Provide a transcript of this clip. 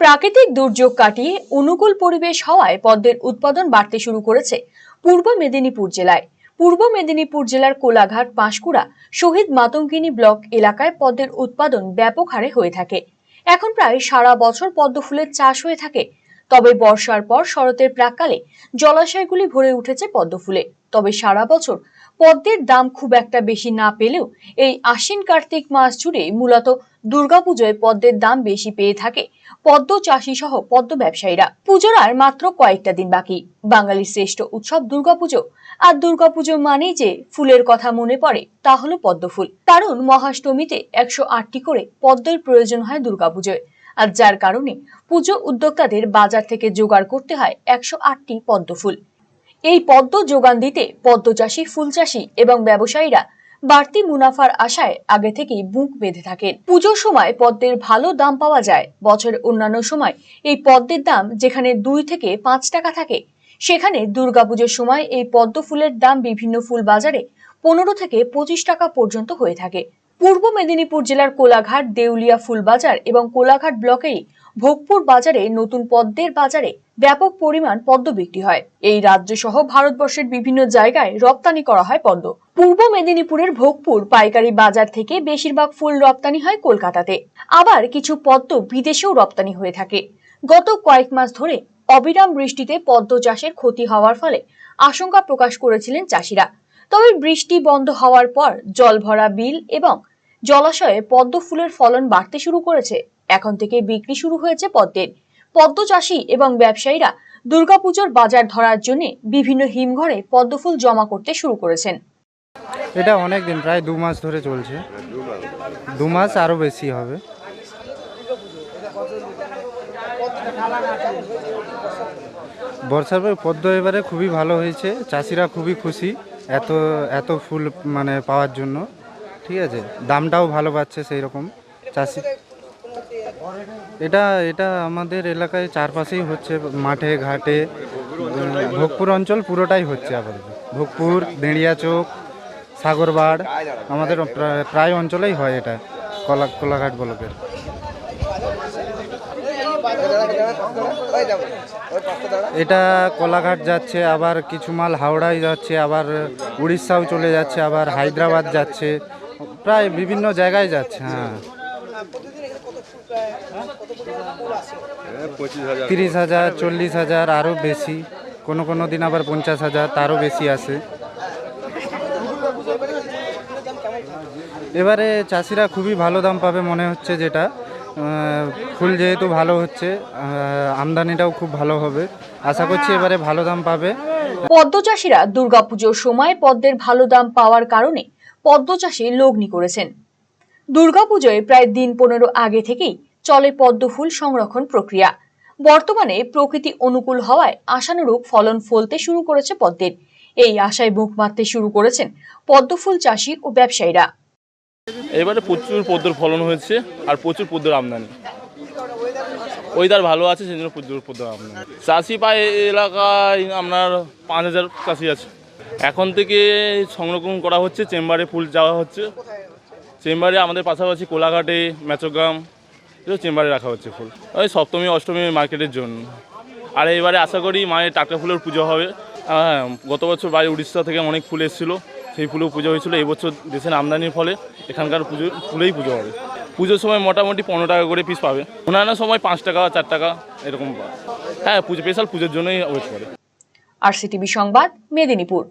প্রাকৃতিক দুর্যোগ কাটিয়ে অনুকূল পরিবেশ হওয়ায় পদ্মের উৎপাদন বাড়তে শুরু করেছে পূর্ব মেদিনীপুর জেলায়। পূর্ব মেদিনীপুর জেলার কোলাঘাট পাঁশকুড়া শহীদ মাতঙ্গিনী ব্লক এলাকায় পদ্মের উৎপাদন ব্যাপক হারে হয়ে থাকে। এখন প্রায় সারা বছর পদ্ম ফুলের চাষ হয়ে থাকে। তবে বর্ষার পর শরতের প্রাককালে জলাশয়গুলি ভরে উঠেছে পদ্ম ফুলে। তবে সারা বছর পদ্মের দাম খুব একটা বেশি না পেলেও এই আশ্বিন কার্তিক মাস জুড়ে মূলত দুর্গাপুজোয় পদ্মের দাম বেশি পেয়ে থাকে। পদ্ম চাষী সহ পদ্ম ব্যবসায়ীরা। পুজোর আর মাত্র কয়েকটা দিন বাকি। বাঙালির শ্রেষ্ঠ উৎসব দুর্গাপুজো। আর দুর্গাপুজো মানেই যে ফুলের কথা মনে পড়ে, তা হলো পদ্ম ফুল। কারণ মহাষ্টমীতে একশো আটটি করে পদ্মের প্রয়োজন হয় দুর্গাপুজোয়। আর যার কারণে পুজো উদ্যোক্তাদের বাজার থেকে জোগাড় করতে হয় একশো আটটি পদ্ম ফুল। এই পদ্ম যোগান দিতে পদ্ম চাষী, ফুল চাষী এবং ব্যবসায়ীরা বাড়তি মুনাফার আশায় আগে থেকেই বুক বেঁধে থাকেন। পুজোর সময় পদ্মের ভালো দাম পাওয়া যায়। বছরের অন্যান্য সময় এই পদ্মের দাম যেখানে দুই থেকে পাঁচ টাকা থাকে, সেখানে দুর্গাপুজোর সময় এই পদ্ম ফুলের দাম বিভিন্ন ফুল বাজারে পনেরো থেকে পঁচিশ টাকা পর্যন্ত হয়ে থাকে। পূর্ব মেদিনীপুর জেলার কোলাঘাট, দেউলিয়া ফুলবাজার এবং কোলাঘাট ব্লকেই ভোগপুর বাজারে নতুন পদ্মের বাজারে ব্যাপক পরিমাণ পদ্ম বিক্রি হয়। এই রাজ্য সহ ভারতবর্ষের বিভিন্ন জায়গায় রপ্তানি করা হয় পদ্ম। পূর্ব মেদিনীপুরের ভোগপুর পাইকারি বাজার থেকে বেশিরভাগ ফুল রপ্তানি হয় কলকাতাতে। আবার কিছু পদ্ম বিদেশেও রপ্তানি হয়ে থাকে। গত কয়েক মাস ধরে অবিরাম বৃষ্টিতে পদ্ম চাষের ক্ষতি হওয়ার ফলে আশঙ্কা প্রকাশ করেছিলেন চাষিরা। তবে বৃষ্টি বন্ধ হওয়ার পর জল ভরা বিল এবং জলাশয়ে পদ্ম ফুলের ফলন বাড়তে শুরু করেছে। এখন থেকে বিক্রি শুরু হয়েছে পদ্মের। পদ্ম চাষী এবং ব্যবসায়ীরা দুর্গাপুজোর বাজার ধরার জন্য বিভিন্ন হিমঘরে পদ্ম ফুল জমা করতে শুরু করেছেন। এটা অনেক দিন, প্রায় দু মাস ধরে চলছে। দু মাস আরও বেশি হবে। বর্ষার পর পদ্ম এবারে খুবই ভালো হয়েছে। চাষিরা খুবই খুশি এত এত ফুল মানে পাওয়ার জন্য। ঠিক আছে, দামটাও ভালো পাচ্ছে সেই রকম চাষি, এটা এটা আমাদের এলাকায় চারপাশেই হচ্ছে, মাঠে, ঘাটে ভোগপুর অঞ্চল পুরোটাই হচ্ছে আপাতত। ভোগপুর দেড়িয়াচোক সাগরবাড়, আমাদের প্রায় অঞ্চলেই হয় এটা, কলা, কোলাঘাট ব্লকের। এটা কোলাঘাট যাচ্ছে, আবার কিছু মাল হাওড়ায় যাচ্ছে, আবার উড়িষ্যাও চলে যাচ্ছে, আবার হায়দ্রাবাদ যাচ্ছে প্রায় বিভিন্ন জায়গায় যাচ্ছে হ্যাঁ। তিরিশ হাজার, চল্লিশ হাজার, আরও বেশি। কোনো কোনো দিন আবার পঞ্চাশ হাজার, তারও বেশি আসে এবারে চাষিরা খুবই ভালো দাম পাবে মনে হচ্ছে যেটা। ফুল যেহেতু ভালো হচ্ছে আমদানিটাও খুব ভালো হবে। আশা করছি এবারে ভালো দাম পাবে। পদ্ম চাষিরা দুর্গাপুজোর সময় পদ্মের ভালো দাম পাওয়ার কারণে পদ্ম চাষে লগ্নি করেছেন। দুর্গাপুজোয় প্রায় দিন পনেরো আগে থেকেই চলে পদ্ম ফুল সংরক্ষণ প্রক্রিয়া। বর্তমানে প্রকৃতি অনুকূল হওয়ায় আশানুরূপ ফলন ফলতে শুরু করেছে পদ্মের। এই আশায় বুক মারতে শুরু করেছেন পদ্ম ফুল চাষি ও ব্যবসায়ীরা। এবারে প্রচুর পদ্মর ফলন হয়েছে আর প্রচুর পদ্মর আমদানি। ওয়েদার ভালো আছে সেই জন্য প্রচুর পদ্মর আমদানি। চাষি পায় এলাকায় আপনার পাঁচ হাজার চাষি আছে। এখন থেকে সংরক্ষণ করা হচ্ছে, চেম্বারে ফুল যাওয়া হচ্ছে। চেম্বারে আমাদের পাশাপাশি কোলাঘাটে, মেচগ্রাম, এগুলো চেম্বারে রাখা হচ্ছে ফুল। ওই সপ্তমী, অষ্টমী মার্কেটের জন্য। আর এবারে আশা করি মায়ের টাটকা ফুলের পুজো হবে। হ্যাঁ গত বছর বাইরে উড়িষ্যা থেকে অনেক ফুল এসেছিল। সেই ফুলেও পুজো হয়েছিল। এবছর দেশের আমদানির ফলে এখানকার পুজো, ফুলেই পুজো হবে। পুজোর সময় মোটামুটি পনেরো টাকা করে পিস পাবে। অন্যান্য সময় পাঁচ টাকা, চার টাকা, এরকম হ্যাঁ পুজো স্পেশাল পুজোর জন্যই ওয়েট করে। আর সিটিভি সংবাদ, মেদিনীপুর।